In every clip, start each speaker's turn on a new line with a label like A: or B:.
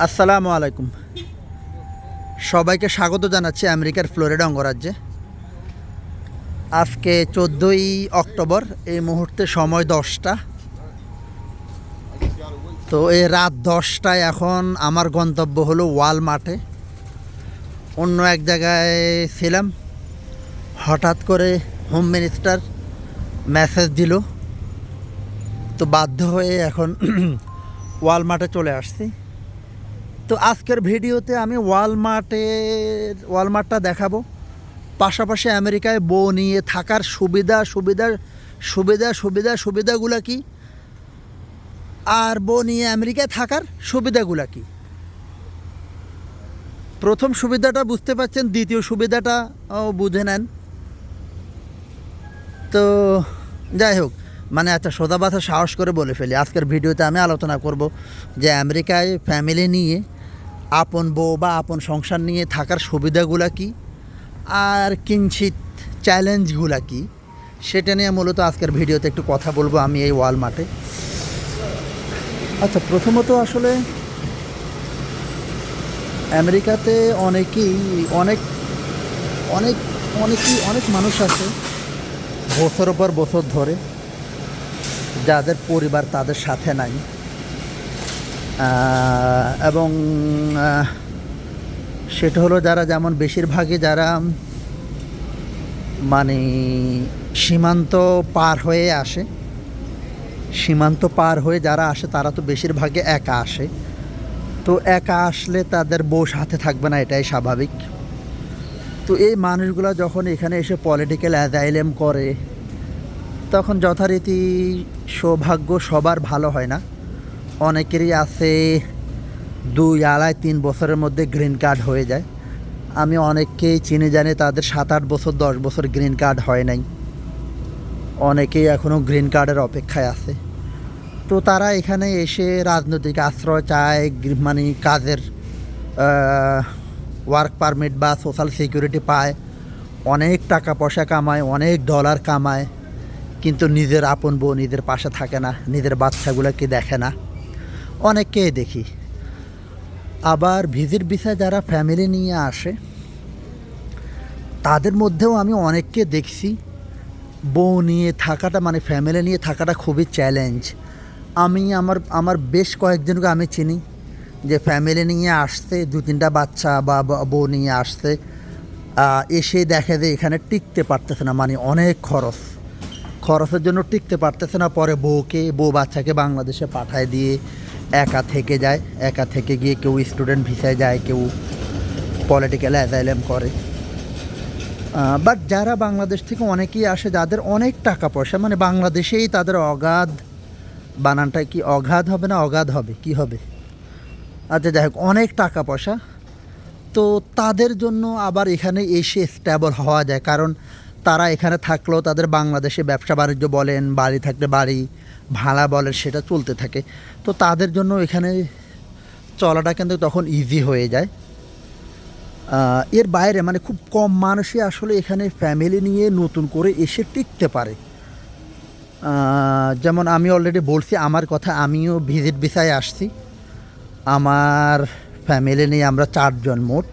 A: আসসালামু আলাইকুম। সবাইকে স্বাগত জানাচ্ছি আমেরিকার ফ্লোরিডা অঙ্গরাজ্যে। আজকে চোদ্দোই অক্টোবর, এই মুহূর্তে সময় দশটা। তো এই রাত দশটায় এখন আমার গন্তব্য হলো ওয়াল মাঠে অন্য এক জায়গায় ছিলাম। হঠাৎ করে হোম মিনিস্টার মেসেজ দিল। তো বাধ্য হয়ে এখন ওয়াল ওয়ালমার্টে চলে আসছি। তো আজকের ভিডিওতে আমি ওয়ালমার্টের ওয়ালমার্টটা দেখাবো। পাশাপাশি আমেরিকায় বউ নিয়ে থাকার সুবিধা সুবিধা সুবিধা সুবিধা, সুবিধাগুলো কি? আর বউ নিয়ে আমেরিকায় থাকার সুবিধাগুলো কি? প্রথম সুবিধাটা বুঝতে পারছেন, দ্বিতীয় সুবিধাটা বুঝে নেন। তো, যাই হোক মানে একটা সোজা কথা সাহস করে বলে ফেলি। আজকের ভিডিওতে আমি আলোচনা করব যে আমেরিকায় ফ্যামিলি নিয়ে আপন বউ বা আপন সংসার নিয়ে থাকার সুবিধাগুলো কি, আর কিঞ্চিত চ্যালেঞ্জগুলো কি, সেটা নিয়ে মূলত আজকের ভিডিওতে একটু কথা বলব আমি এই ওয়াল মাঠে আচ্ছা প্রথমত আসলে আমেরিকাতে অনেকেই, অনেক অনেক, অনেকই, অনেক মানুষ আছে বছরের পর বছর ধরে যাদের পরিবার তাদের সাথে নাই। এবং সেটা হলো যারা যেমন বেশিরভাগই যারা মানে সীমান্ত পার হয়ে আসে। সীমান্ত পার হয়ে যারা আসে, তারা তো বেশিরভাগে একা আসে। তো একা আসলে তাদের বউ সাথে থাকবে না, এটাই স্বাভাবিক। তো এই মানুষগুলো যখন এখানে এসে পলিটিক্যাল অ্যাজাইলেম করে, তখন যথারীতি সৌভাগ্য সবার ভালো হয় না। অনেকেরই আছে দুই আড়াই তিন বছরের মধ্যে গ্রিন কার্ড হয়ে যায়। আমি অনেককেই চিনি, জানি তাদের সাত আট বছর, দশ বছর গ্রিন কার্ড হয় নাই। অনেকেই এখনও গ্রিন কার্ডের অপেক্ষায় আছে। তো তারা এখানে এসে রাজনৈতিক আশ্রয় চায় মানে কাজের ওয়ার্ক পারমিট বা সোশ্যাল সিকিউরিটি পায়। অনেক টাকা পয়সা কামায়, অনেক ডলার কামায়। কিন্তু নিজের আপন বউ নিজের পাশে থাকে না, নিজের বাচ্চাগুলোকে দেখে না? অনেককেই দেখি। আবার ভিজিট ভিসা যারা ফ্যামিলি নিয়ে আসে, তাদের মধ্যেও আমি অনেককে দেখছি। বউ নিয়ে থাকাটা মানে ফ্যামিলি নিয়ে থাকাটা খুবই চ্যালেঞ্জ আমি আমার আমার বেশ কয়েকজনকে আমি চিনি যে ফ্যামিলি নিয়ে আসতে দু তিনটা বাচ্চা বা- বউ নিয়ে আসতে এসে দেখে যে এখানে টিকতে পারতেছে না মানে অনেক খরচ। খরচের জন্য টিকতে পারতেছে না। পরে বউকে, বউ বাচ্চাকে বাংলাদেশে পাঠায় দিয়ে একা থেকে যায়। একা থেকে গিয়ে কেউ স্টুডেন্ট ভিসায় যায়, কেউ পলিটিক্যাল অ্যাজাইলেম করে। বাট যারা বাংলাদেশ থেকে অনেকেই আসে, যাদের অনেক টাকা পয়সা মানে বাংলাদেশেই তাদের অগাধ বানানটা কি, অগাধ হবে না অগাধ হবে? কি হবে? আচ্ছা যাই হোক, অনেক টাকা পয়সা। তো তাদের জন্য আবার এখানে এসে স্ট্যাবল হওয়া যায়। কারণ তারা এখানে থাকলেও তাদের বাংলাদেশে ব্যবসা বাণিজ্য বলেন, বাড়ি থাকলে বাড়ি, ভাড়া বলেন, সেটা চলতে থাকে। তো তাদের জন্য এখানে চলাটা কিন্তু তখন ইজি হয়ে যায়। এর বাইরে মানে খুব কম মানুষই আসলে এখানে ফ্যামিলি নিয়ে নতুন করে এসে টিকতে পারে। যেমন আমি অলরেডি বলছি, আমার কথা আমিও ভিজিট ভিসায় আসছি। আমার ফ্যামিলি নিয়ে আমরা চারজন মোট।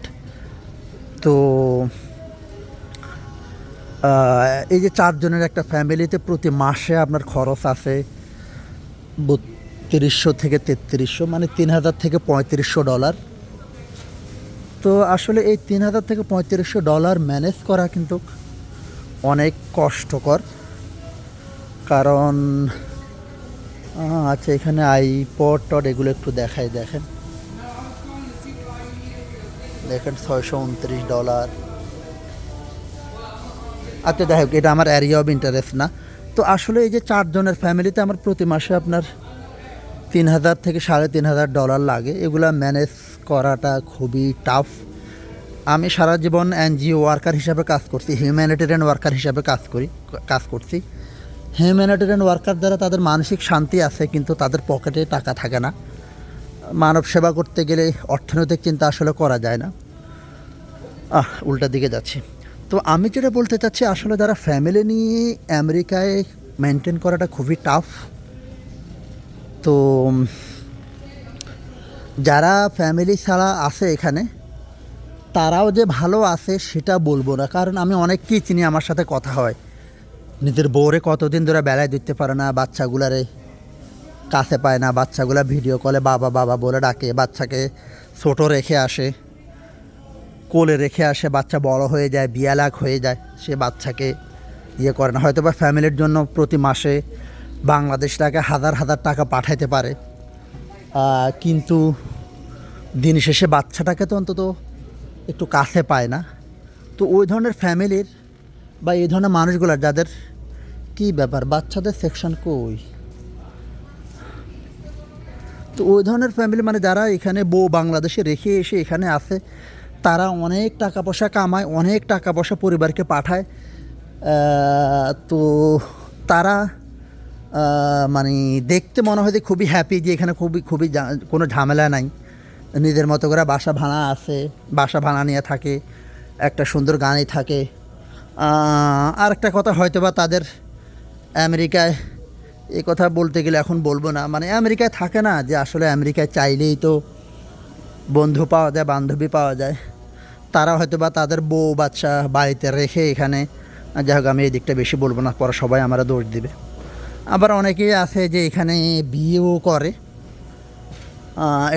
A: তো এই যে চারজনের একটা ফ্যামিলিতে প্রতি মাসে আপনার খরচ আছে বত্রিশশো থেকে তেত্রিশশো মানে তিন হাজার থেকে পঁয়ত্রিশশো ডলার। তো আসলে এই তিন হাজার থেকে পঁয়ত্রিশশো ডলার ম্যানেজ করা কিন্তু অনেক কষ্টকর। কারণ আচ্ছা এখানে আইপড টড এগুলো একটু দেখাই, দেখেন। দেখেন, ছয়শো উনত্রিশ ডলার। আচ্ছা যাই হোক, এটা আমার এরিয়া অফ ইন্টারেস্ট না। তো আসলে এই যে চারজনের ফ্যামিলিতে আমার প্রতি মাসে আপনার তিন হাজার থেকে সাড়ে তিন হাজার ডলার লাগে। এগুলো ম্যানেজ করাটা খুবই টাফ আমি সারা জীবন এনজিও ওয়ার্কার হিসাবে কাজ করছি হিউম্যানিটেরিয়ান ওয়ার্কার হিসাবে কাজ করি, কাজ করছি। হিউম্যানিটেরিয়ান ওয়ার্কার দ্বারা তাদের মানসিক শান্তি আছে, কিন্তু তাদের পকেটে টাকা থাকে না। মানব সেবা করতে গেলে অর্থনৈতিক চিন্তা আসলে করা যায় না। আহ, উল্টা দিকে যাচ্ছি। তো আমি যেটা বলতে চাচ্ছি, আসলে যারা ফ্যামিলি নিয়ে আমেরিকায় মেনটেন করাটা খুবই টাফ তো যারা ফ্যামিলি ছাড়া আছে এখানে, তারাও যে ভালো আছে সেটা বলব না। কারণ আমি অনেককেই চিনি, আমার সাথে কথা হয়। নিজের বউরে কতদিন ধরে বেলায় দিতে পারে না, বাচ্চাগুলারে কাছে পায় না, বাচ্চাগুলা ভিডিও কলে বাবা বাবা বলে ডাকে, বাচ্চাকে ছোটো রেখে আসে। কোলে রেখে আসে, বাচ্চা বড় হয়ে যায়, বিয়ালাক হয়ে যায়, সে বাচ্চাকে ইয়ে করে না। হয়তো বা ফ্যামিলির জন্য প্রতি মাসে বাংলাদেশ টাকা হাজার হাজার টাকা পাঠাইতে পারে। কিন্তু দিন শেষে বাচ্চাটাকে তো অন্তত একটু কাছে পায় না। তো ওই ধরনের ফ্যামিলির বা এই ধরনের মানুষগুলো যাদের কি ব্যাপার, বাচ্চাদের সেকশন কই? তো ওই ধরনের ফ্যামিলি মানে যারা এখানে বউ বাংলাদেশে রেখে এসে এখানে আসে তারা অনেক টাকা পয়সা কামায়, অনেক টাকা পয়সা পরিবারকে পাঠায়। তো তারা মানে দেখতে মনে হয় যে খুবই হ্যাপি যে এখানে খুবই খুবই কোনো ঝামেলা নাই। নিজের মতো করে বাসা ভাড়া আছে, বাসা ভাড়া নিয়ে থাকে, একটা সুন্দর গানে থাকে। আর একটা কথা হয়তো বা তাদের আমেরিকায় এই কথা বলতে গেলে এখন বলব না। মানে আমেরিকায় থাকে না যে আসলে আমেরিকায় চাইলেই তো বন্ধু পাওয়া যায়, বান্ধবী পাওয়া যায়। তারা হয়তো বা তাদের বউ, বাচ্চা বাড়িতে রেখে এখানে, যাই হোক, আমি এই দিকটা বেশি বলব না, পরে সবাই আমরা দোষ দিবে। আবার অনেকেই আছে যে এখানে বিয়েও করে।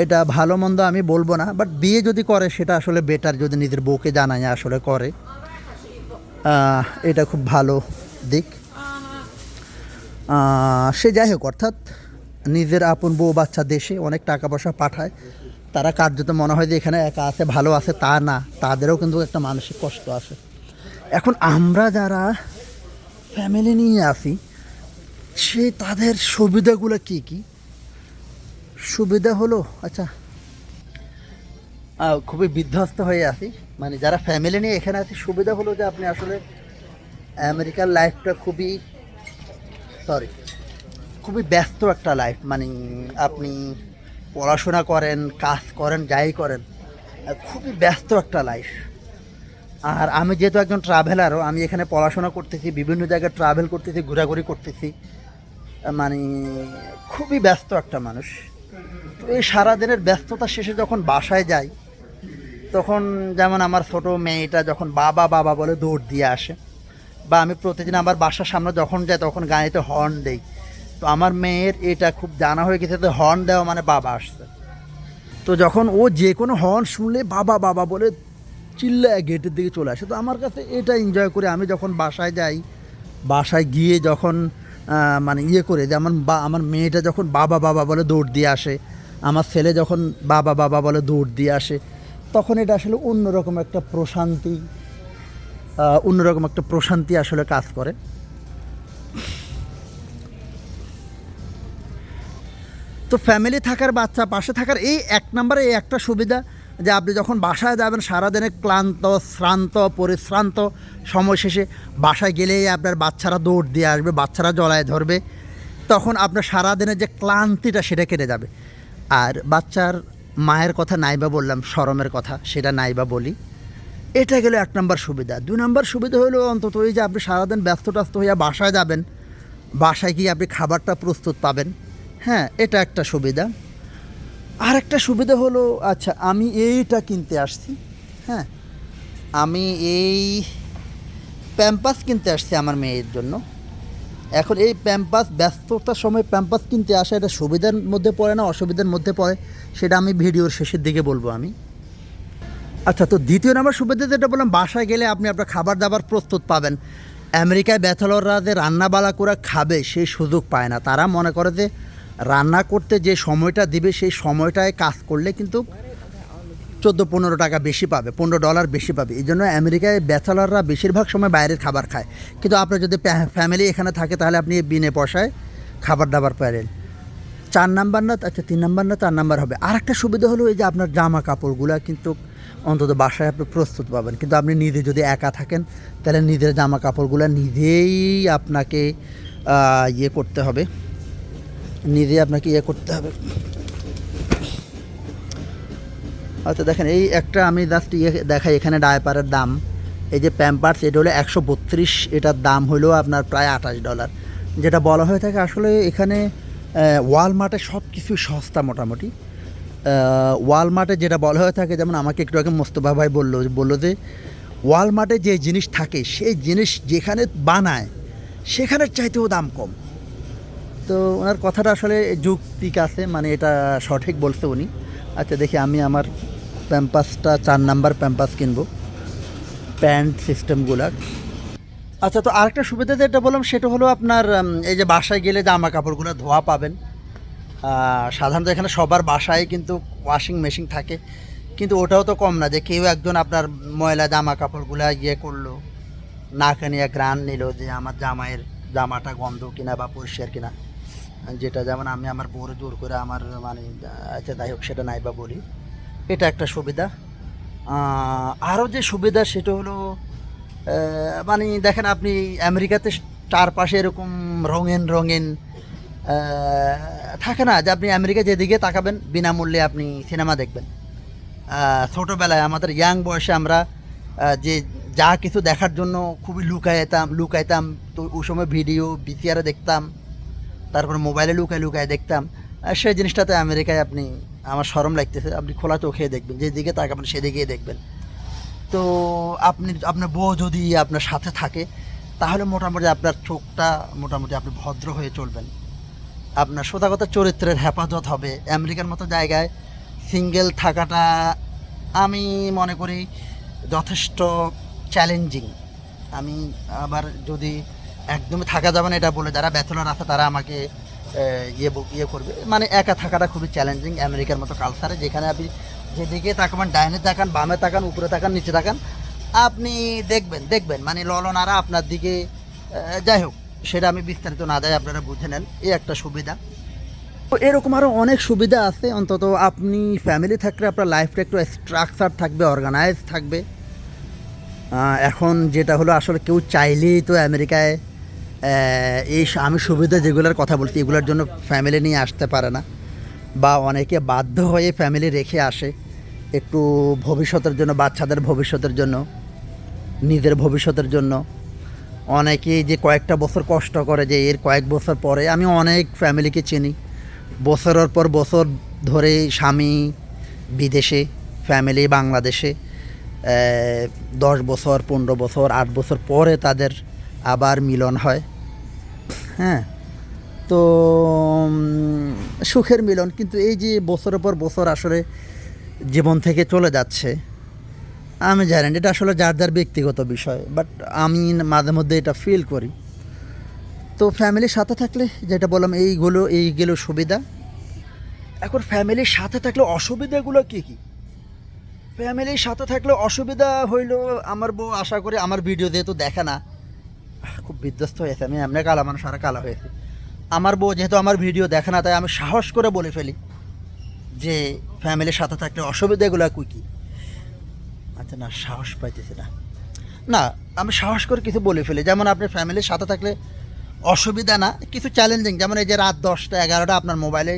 A: এটা ভালো মন্দ আমি বলব না বাট বিয়ে যদি করে, সেটা আসলে বেটার যদি নিজের বউকে জানায় আসলে করে। এটা খুব ভালো দিক। সে যাই হোক, অর্থাৎ নিজের আপন বউ, বাচ্চা দেশে অনেক টাকা পয়সা পাঠায়। তারা কার্যত মনে হয় যে এখানে একা আছে, ভালো আছে, তা না। তাদেরও কিন্তু একটা মানসিক কষ্ট আছে। এখন আমরা যারা ফ্যামিলি নিয়ে আসি সে তাদের সুবিধাগুলো কি কি? সুবিধা হলো আচ্ছা খুবই বিধ্বস্ত হয়ে আছি। মানে যারা ফ্যামিলি নিয়ে এখানে আছি, সুবিধা হলো যে আপনি আসলে আমেরিকার লাইফটা খুবই সরি খুবই ব্যস্ত একটা লাইফ মানে আপনি পড়াশোনা করেন, কাজ করেন, যাই করেন, খুবই ব্যস্ত একটা লাইফ আর আমি যেহেতু একজন ট্রাভেলারও আমি এখানে পড়াশোনা করতেছি, বিভিন্ন জায়গায় ট্রাভেল করতেছি, ঘোরাঘুরি করতেছি মানে খুবই ব্যস্ত একটা মানুষ। তো এই সারাদিনের ব্যস্ততা শেষে যখন বাসায় যাই, তখন যেমন আমার ছোটো মেয়েটা যখন বাবা বাবা বলে দৌড় দিয়ে আসে, বা আমি প্রতিদিন আমার বাসার সামনে যখন যাই, তখন গাড়িতে হর্ন দেই। তো আমার মেয়ের এটা খুব জানা হয়ে গেছে তো হর্ন দেওয়া মানে বাবা আসছে। তো যখন ও যে কোনো হর্ন শুনলে বাবা বাবা বলে চিল্লায় গেটের দিকে চলে আসে। তো আমার কাছে এটা এনজয় করে আমি যখন বাসায় যাই, বাসায় গিয়ে যখন মানে ইয়ে করে যেমন বা, আমার মেয়েটা যখন বাবা বাবা বলে দৌড় দিয়ে আসে, আমার ছেলে যখন বাবা বাবা বলে দৌড় দিয়ে আসে, তখন এটা আসলে অন্যরকম একটা প্রশান্তি অন্যরকম একটা প্রশান্তি আসলে কাজ করে। তো ফ্যামিলি থাকার বাচ্চা, পাশে থাকার এই এক নম্বরে এই একটা সুবিধা যে আপনি যখন বাসায় যাবেন সারাদিনে ক্লান্ত, শ্রান্ত, পরিশ্রান্ত সময় শেষে বাসায় গেলেই আপনার বাচ্চারা দৌড় দিয়ে আসবে, বাচ্চারা জলায় ধরবে, তখন আপনার সারাদিনের যে ক্লান্তিটা সেটা কেটে যাবে। আর বাচ্চার মায়ের কথা নাইবা বললাম শরমের কথা সেটা নাইবা বলি। এটা গেলে এক নম্বর সুবিধা। দুই নম্বর সুবিধা হলো অন্তত ওই যে আপনি সারাদিন ব্যস্ত ট্যস্ত হইয়া বাসায় যাবেন, বাসায় গিয়ে আপনি খাবারটা প্রস্তুত পাবেন। হ্যাঁ এটা একটা সুবিধা। আর একটা সুবিধা হলো আচ্ছা আমি এইটা কিনতে আসছি হ্যাঁ। আমি এই প্যাম্পাস কিনতে আসছি আমার মেয়ের জন্য। এখন এই প্যাম্পাস, ব্যস্ততার সময় প্যাম্পাস কিনতে আসা এটা সুবিধার মধ্যে পড়ে না, অসুবিধার মধ্যে পড়ে, সেটা আমি ভিডিওর শেষের দিকে বলব আমি। আচ্ছা তো দ্বিতীয় নাম্বার সুবিধা যেটা বললাম, বাসায় গেলে আপনি আপনার খাবার দাবার প্রস্তুত পাবেন। আমেরিকায় ব্যাচেলররা যে রান্নাবালা করে খাবে, সেই সুযোগ পায় না। তারা মনে করে যে রান্না করতে যে সময়টা দিবে, সেই সময়টায় কাজ করলে কিন্তু চোদ্দ পনেরো টাকা বেশি পাবে, পনেরো ডলার বেশি পাবে। এই জন্য আমেরিকায় ব্যাচেলররা বেশিরভাগ সময় বাইরের খাবার খায়। কিন্তু আপনার যদি ফ্যামিলি এখানে থাকে, তাহলে আপনি বিনে পয়সায় খাবার দাবার পারেন। চার নাম্বার না আচ্ছা তিন নাম্বার না, চার নাম্বার হবে। আর একটা সুবিধা হলো এই যে আপনার জামা কাপড়গুলো কিন্তু অন্তত বাসায় আপনি প্রস্তুত পাবেন। কিন্তু আপনি নিজে যদি একা থাকেন, তাহলে নিজের জামা কাপড়গুলো নিজেই আপনাকে ইয়ে করতে হবে। নিজে আপনাকে ইয়ে করতে হবে। আচ্ছা দেখেন, এই একটা আমি জাস্ট ইয়ে দেখাই এখানে ডায়পারের দাম। এই যে প্যাম্পার্স এটা হলো একশো বত্রিশ, এটার দাম হলো আপনার প্রায় আঠাশ ডলার যেটা বলা হয়ে থাকে আসলে এখানে ওয়ালমার্টে সব কিছু সস্তা মোটামুটি। ওয়ালমার্টে যেটা বলা হয়ে থাকে, যেমন আমাকে একটু আগে মোস্তফা ভাই বলল বলল যে ওয়ালমার্টে যে জিনিস থাকে, সেই জিনিস যেখানে বানায়, সেখানের চাইতেও দাম কম। তো ওনার কথাটা আসলে যুক্তিক আছে মানে এটা সঠিক বলছে উনি। আচ্ছা দেখি আমি আমার প্যাম্পাসটা চার নাম্বার প্যাম্পাস কিনবো। প্যান্ট সিস্টেমগুলা। আচ্ছা তো আরেকটা সুবিধা যেটা বললাম, সেটা হলো আপনার এই যে বাসায় গেলে জামা কাপড়গুলো ধোয়া পাবেন। সাধারণত এখানে সবার বাসায় কিন্তু ওয়াশিং মেশিন থাকে। কিন্তু ওটাও তো কম না, যে কেউ একজন আপনার ময়লা জামা কাপড়গুলো ইয়ে করল, নাকে নিয়ে গ্রান নিল যে আমার জামাইয়ের জামাটা গন্ধ কিনা বা পরিষ্কার কিনা। যেটা যেমন আমি আমার বউর জোর করে আমার মানে আচ্ছা যাই হোক, সেটা নাই বা বলি, এটা একটা সুবিধা। আরও যে সুবিধা সেটা হলো মানে দেখেন আপনি আমেরিকাতে চারপাশে এরকম রঙিন রঙিন থাকে না যে আপনি আমেরিকা যেদিকে তাকাবেন, বিনামূল্যে আপনি সিনেমা দেখবেন। ছোটোবেলায় আমাদের ইয়াং বয়সে আমরা যে যা কিছু দেখার জন্য খুবই লুকাইতাম লুকাইতাম, তো ওই সময় ভিডিও বিসিআরে দেখতাম। তারপর মোবাইলে লুকায় লুকায় দেখতাম সেই জিনিসটাতে আমেরিকায় আপনি, আমার সরম লাগতেছে, আপনি খোলা চোখে দেখবেন যেদিকে তাকাবেন সেদিকেই দেখবেন। তো আপনি, আপনার বউ যদি আপনার সাথে থাকে, তাহলে মোটামুটি আপনার চোখটা মোটামুটি আপনি ভদ্র হয়ে চলবেন। আপনার সোজাগত চরিত্রের হেফাজত হবে। আমেরিকার মতো জায়গায় সিঙ্গেল থাকাটা আমি মনে করি যথেষ্ট চ্যালেঞ্জিং। আমি আবার যদি একদমই থাকা যাবে না, এটা বলে যারা ব্যাচেলর আছে তারা আমাকে ইয়ে ইয়ে করবে। মানে একা থাকাটা খুবই চ্যালেঞ্জিং আমেরিকার মতো কালচারে যেখানে আপনি যেদিকে তাকাবেন, ডাইনে তাকান, বামে তাকান, উপরে তাকান, নিচে তাকান, আপনি দেখবেন দেখবেন। মানে ললনারা আপনার দিকে যাই হোক, সেটা আমি বিস্তারিত না দেয় আপনারা বুঝে নেন। এই একটা সুবিধা। তো এরকম আরও অনেক সুবিধা আছে। অন্তত আপনি ফ্যামিলি থাকলে আপনার লাইফটা একটু স্ট্রাকচার থাকবে অর্গানাইজ থাকবে। এখন যেটা হলো, আসলে কেউ চাইলেই তো আমেরিকায় এই আমি সুবিধা যেগুলোর কথা বলছি, এগুলোর জন্য ফ্যামিলি নিয়ে আসতে পারে না। বা অনেকে বাধ্য হয়ে ফ্যামিলি রেখে আসে, একটু ভবিষ্যতের জন্য, বাচ্চাদের ভবিষ্যতের জন্য, নিজের ভবিষ্যতের জন্য। অনেকেই যে কয়েকটা বছর কষ্ট করে, যে এর কয়েক বছর পরে, আমি অনেক ফ্যামিলিকে চিনি। বছরের পর বছর ধরে স্বামী বিদেশে ফ্যামিলি বাংলাদেশে দশ বছর, পনেরো বছর, আট বছর পরে তাদের আবার মিলন হয়। হ্যাঁ। তো সুখের মিলন। কিন্তু এই যে বছরের পর বছর আসলে জীবন থেকে চলে যাচ্ছে, আমি জানি এটা আসলে যার যার ব্যক্তিগত বিষয় বাট আমি মাঝে মধ্যে এটা ফিল করি। তো ফ্যামিলির সাথে থাকলে, যেটা বললাম, এইগুলো এই এইগুলো সুবিধা। এখন ফ্যামিলির সাথে থাকলে অসুবিধাগুলো কী কী? ফ্যামিলির সাথে থাকলে অসুবিধা হইল, আমার বউ আশা করে আমার ভিডিও যেহেতু দেখে না খুব বিধ্বস্ত হয়েছে আমি এমনি কালা মানুষ, আর কালা হয়েছে আমার বউ যেহেতু আমার ভিডিও দেখে না, তাই আমি সাহস করে বলে ফেলি যে ফ্যামিলির সাথে থাকলে অসুবিধাগুলো কী কী? আচ্ছা না, সাহস পাইতেছি না। না, আমি সাহস করে কিছু বলে ফেলি। যেমন আপনি ফ্যামিলির সাথে থাকলে অসুবিধা না, কিছু চ্যালেঞ্জিং যেমন এই যে রাত দশটা, এগারোটা আপনার মোবাইলে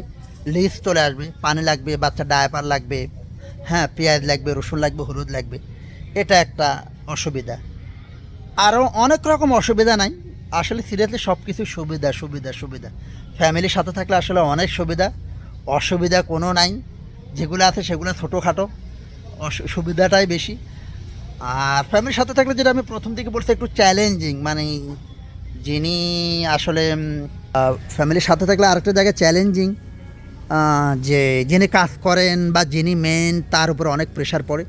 A: লিস্ট চলে আসবে। পানি লাগবে, বাচ্চা ডায়াপার লাগবে হ্যাঁ পেঁয়াজ লাগবে, রসুন লাগবে, হলুদ লাগবে। এটা একটা অসুবিধা। আরও অনেক রকম অসুবিধা নাই। আসলে সিরিয়াসলি সব কিছু সুবিধা সুবিধা। সুবিধা ফ্যামিলির সাথে থাকলে আসলে অনেক সুবিধা। অসুবিধা কোনো নাই। যেগুলো আছে সেগুলো ছোটোখাটো। সুবিধাটাই বেশি। আর ফ্যামিলির সাথে থাকলে যেটা আমি প্রথম থেকে বলছি, একটু চ্যালেঞ্জিং মানে যিনি আসলে ফ্যামিলির সাথে থাকলে আরেকটা জায়গায় চ্যালেঞ্জিং যে যিনি কাজ করেন বা যিনি মেন তার উপর অনেক প্রেশার পড়ে।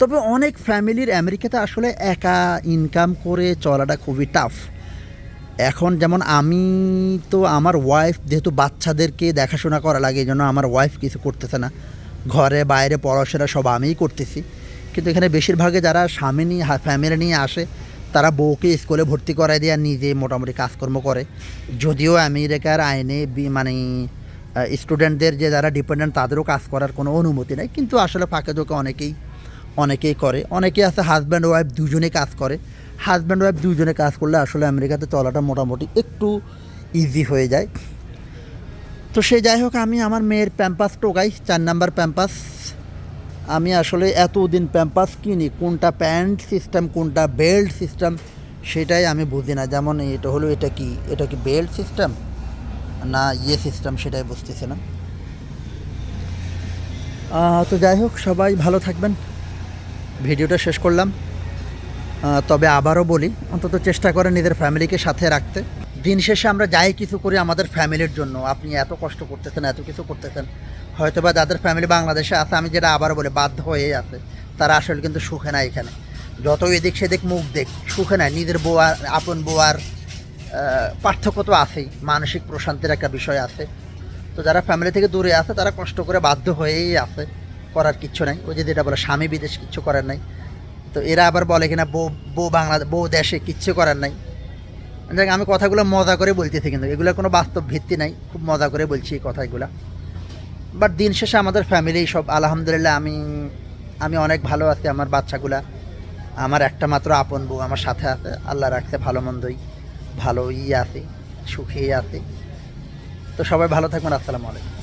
A: তবে অনেক ফ্যামিলির আমেরিকাতে আসলে একা ইনকাম করে চলাটা খুবই টাফ এখন যেমন আমি তো আমার ওয়াইফ যেহেতু বাচ্চাদেরকে দেখাশোনা করা লাগে জন্য আমার ওয়াইফ কিছু করতেছে না। ঘরে, বাইরে পড়াশোনা সব আমিই করতেছি। কিন্তু এখানে বেশিরভাগে যারা স্বামী নিয়ে ফ্যামিলি নিয়ে আসে, তারা বউকে স্কুলে ভর্তি করায় দিয়ে আর নিজে মোটামুটি কাজকর্ম করে। যদিও আমেরিকার আইনে মানে স্টুডেন্টদের যে যারা ডিপেন্ডেন্ট তাদেরও কাজ করার কোনো অনুমতি নেই। কিন্তু আসলে ফাঁকে চোখে অনেকেই অনেকেই করে। অনেকেই আছে হাজব্যান্ড ওয়াইফ দুজনে কাজ করে। হাজব্যান্ড ওয়াইফ দুজনে কাজ করলে আসলে আমেরিকাতে চলাটা মোটামুটি একটু ইজি হয়ে যায়। তো সে যাই হোক, আমি আমার মেয়ের প্যাম্পাস টোকাই, চার নাম্বার প্যাম্পাস আমি আসলে এতদিন প্যাম্পাস কিনি, কোনটা প্যান্ট সিস্টেম কোনটা বেল্ট সিস্টেম সেটাই আমি বুঝি না। যেমন এটা হলো, এটা কি? এটা কি বেল্ট সিস্টেম না ইয়ে সিস্টেম সেটাই বুঝতেছি না। তো যাই হোক, সবাই ভালো থাকবেন। ভিডিওটা শেষ করলাম। তবে আবারও বলি, অন্তত চেষ্টা করেন নিজের ফ্যামিলিকে সাথে রাখতে। দিন শেষে আমরা যাই কিছু করি আমাদের ফ্যামিলির জন্য। আপনি এত কষ্ট করতেছেন, এত কিছু করতেছেন। হয়তো বা যাদের ফ্যামিলি বাংলাদেশে আছে, আমি যেটা আবারও বলি, বাধ্য হয়ে আছে। তারা আসলে কিন্তু সুখে না এখানে। যত এদিক সেদিক মুখ দেখ, সুখে নাই। নিজের বোয়ার আপন বোয়ার পার্থক্য তো আছেই। মানসিক প্রশান্তির একটা বিষয় আছে। তো যারা ফ্যামিলি থেকে দূরে আছে, তারা কষ্ট করে বাধ্য হয়েই আছে। করার কিচ্ছু নাই। ওই যে যেটা বলে, স্বামী বিদেশ কিচ্ছু করার নাই। তো এরা আবার বলে কিনা, বউ বউ বাংলা, বউ দেশে কিচ্ছু করার নাই। যাক, আমি কথাগুলো মজা করে বলতেছি কিন্তু, এগুলো কোনো বাস্তব ভিত্তি নাই। খুব মজা করে বলছি এই কথাগুলো। বাট দিন শেষে আমাদের ফ্যামিলি সব, আলহামদুলিল্লাহ আমি আমি অনেক ভালো আছি আমার বাচ্চাগুলা। আমার একটা মাত্র আপন বউ আমার সাথে আছে আল্লাহ রাখতে ভালো মন্দই, ভালোই আছে, সুখেই আছে। তো সবাই ভালো থাকবেন, আসসালামু আলাইকুম।